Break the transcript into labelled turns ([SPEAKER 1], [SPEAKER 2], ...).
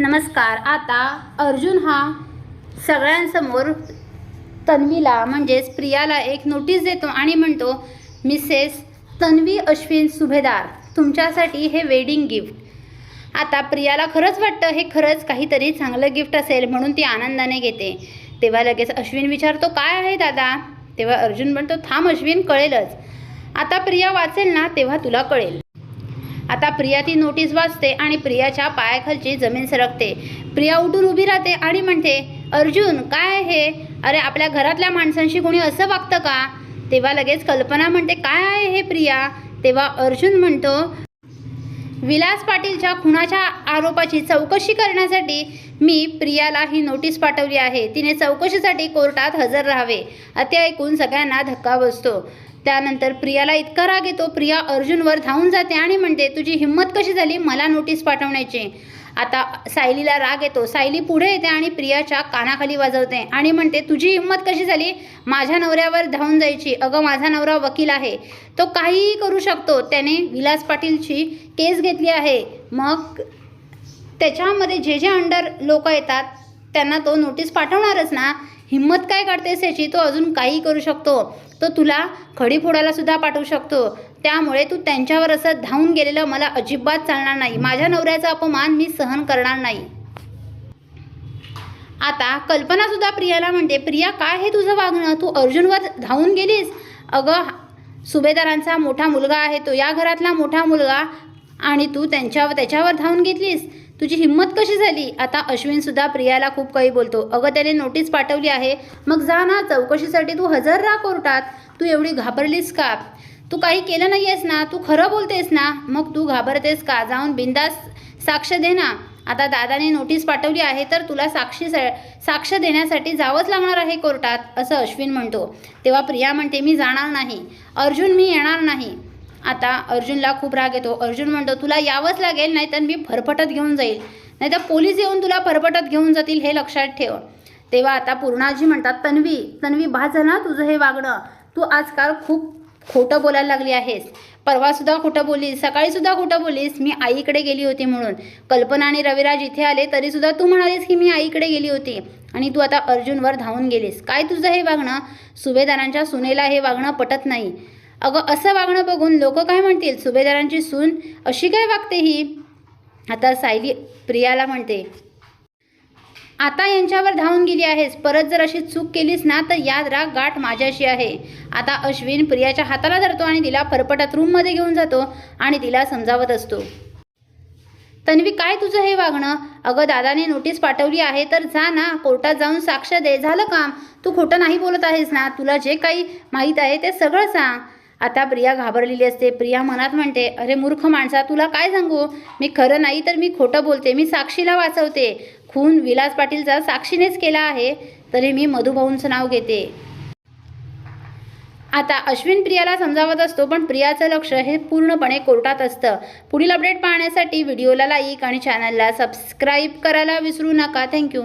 [SPEAKER 1] नमस्कार आता अर्जुन हा सगळ्यांसमोर तन्वीला म्हणजेच प्रियाला एक नोटीस देतो आणि म्हणतो मिसेस तन्वी अश्विन सुभेदार तुमच्यासाठी हे वेडिंग गिफ्ट आता प्रियाला खरंच वाटतं हे खरंच काहीतरी चांगलं गिफ्ट असेल म्हणून ती आनंदाने घेते. तेव्हा लगेच अश्विन विचारतो काय आहे दादा? तेव्हा अर्जुन म्हणतो थांब अश्विन कळेलच. आता प्रिया वाचेल ना तेव्हा तुला कळेल. आता प्रिया ती नोटीस वाचते आणि प्रियाच्या पायाखालची जमीन सरकते. प्रिया उठून उभी राहते आणि म्हणते अर्जुन काय आहे? हे अरे आपल्या घरातल्या माणसांशी कोणी असं वागतं का? तेव्हा लगेच कल्पना म्हणते काय आहे हे प्रिया? तेव्हा अर्जुन म्हणतो विलास पाटीलच्या खुनाच्या आरोपाची चौकशी करण्यासाठी मी प्रियाला ही नोटीस पाठवली आहे. तिने चौकशीसाठी कोर्टात हजर राहावे अते ऐकून सगळ्यांना धक्का बसतो. त्यानंतर प्रियाला इतका राग येतो प्रिया अर्जुनवर धावून जाते आणि म्हणते तुझी हिंमत कशी झाली? मला नोटीस पाठवण्याची. आता सायलीला राग येतो. सायली पुढे येते आणि प्रियाच्या कानाखाली वाजवते आणि म्हणते तुझी हिंमत कशी झाली? माझ्या नवऱ्यावर धावून जायची. अगं माझा नवरा वकील आहे. तो काहीही करू शकतो. त्याने विलास पाटीलची केस घेतली आहे. मग त्याच्यामध्ये जे जे अंडर लोक येतात त्यांना तो नोटीस पाठवणारच ना? हिंमत काय काढतेस याची? तो अजून काही करू शकतो. तो तुला खडी फोडायला सुद्धा पाठवू शकतो. त्यामुळे तू त्यांच्यावर असं धावून गेलेलं मला अजिबात चालणार नाही. माझ्या नवऱ्याचा अपमान मी सहन करणार नाही. आता कल्पना सुद्धा प्रियाला म्हणते प्रिया काय हे तुझं वागणं? तू अर्जुनवर धावून गेलीस? अगं सुभेदारांचा मोठा मुलगा आहे तो. या घरातला मोठा मुलगा आणि तू त्यांच्यावर त्याच्यावर धावून घेतलीस? तुझी हिंमत कशी झाली? आता अश्विन सुद्धा प्रियाला खूप काही बोलतो. अगं त्याने नोटीस पाठवली आहे. मग जा ना चौकशीसाठी तू हजर राहा कोर्टात. तू एवढी घाबरलीस का? तू काही केलं नाही आहेस ना? तू खरं बोलतेस ना? मग तू घाबरतेस का? जाऊन बिंदास साक्ष दे ना. आता दादाने नोटीस पाठवली आहे तर तुला साक्षी साक्ष देण्यासाठी जावंच लागणार आहे कोर्टात असं अश्विन म्हणतो. तेव्हा प्रिया म्हणते मी जाणार नाही. अर्जुन मी येणार नाही. आता अर्जुनला खूप राग येतो. अर्जुन म्हणतो तुला यावंच लागेल नाहीतर मी फरफटत घेऊन जाईल. नाहीतर पोलीस येऊन तुला फरफटत घेऊन जातील हे लक्षात ठेव. तेव्हा आता पूर्णाजी म्हणतात तन्वी तन्वी भा झालं ना तुझं हे वागणं. तू आजकाल खूप खोटं बोलायला लागली आहेस. परवासुद्धा खोटं बोललीस सकाळीसुद्धा खोटं बोललीस मी आईकडे गेली होती म्हणून. कल्पना आणि रविराज इथे आले तरीसुद्धा तू म्हणालीस की मी आईकडे गेली होती. आणि तू आता अर्जुनवर धावून गेलीस. काय तुझं हे वागणं? सुभेदारांच्या सुनेला हे वागणं पटत नाही. अगं असं वागणं बघून लोक काय म्हणतील? सुभेदारांची सून अशी काय वागते ही? आता सायली प्रियाला म्हणते आता यांच्यावर धावून गेली आहेस. परत जर अशी चूक केलीस ना तर याद राग गाठ माझ्याशी आहे. आता अश्विन प्रियाच्या हाताला धरतो आणि तिला फरफटात रूममध्ये घेऊन जातो आणि तिला समजावत असतो तन्वी काय तुझं हे वागणं? अगं दादाने नोटीस पाठवली आहे तर जा ना कोर्टात जाऊन साक्ष दे. झालं काम. तू खोटं नाही बोलत आहेस ना? तुला जे काही माहीत आहे ते सगळं सांग. आता प्रिया घाबरलेली असते. प्रिया मनात म्हणते अरे मूर्ख माणसा तुला काय सांगू? मी खरं नाही तर मी खोटं बोलते. मी साक्षीला वाचवते. खून विलास पाटीलचा साक्षीनेच केला आहे. तरी मी मधुभाऊंचं नाव घेते. आता अश्विन प्रियाला समजावत असतो पण प्रियाचं लक्ष हे पूर्णपणे कोर्टात असतं. पुढील अपडेट पाहण्यासाठी व्हिडिओला लाईक आणि चॅनलला सबस्क्राईब करायला विसरू नका. थँक्यू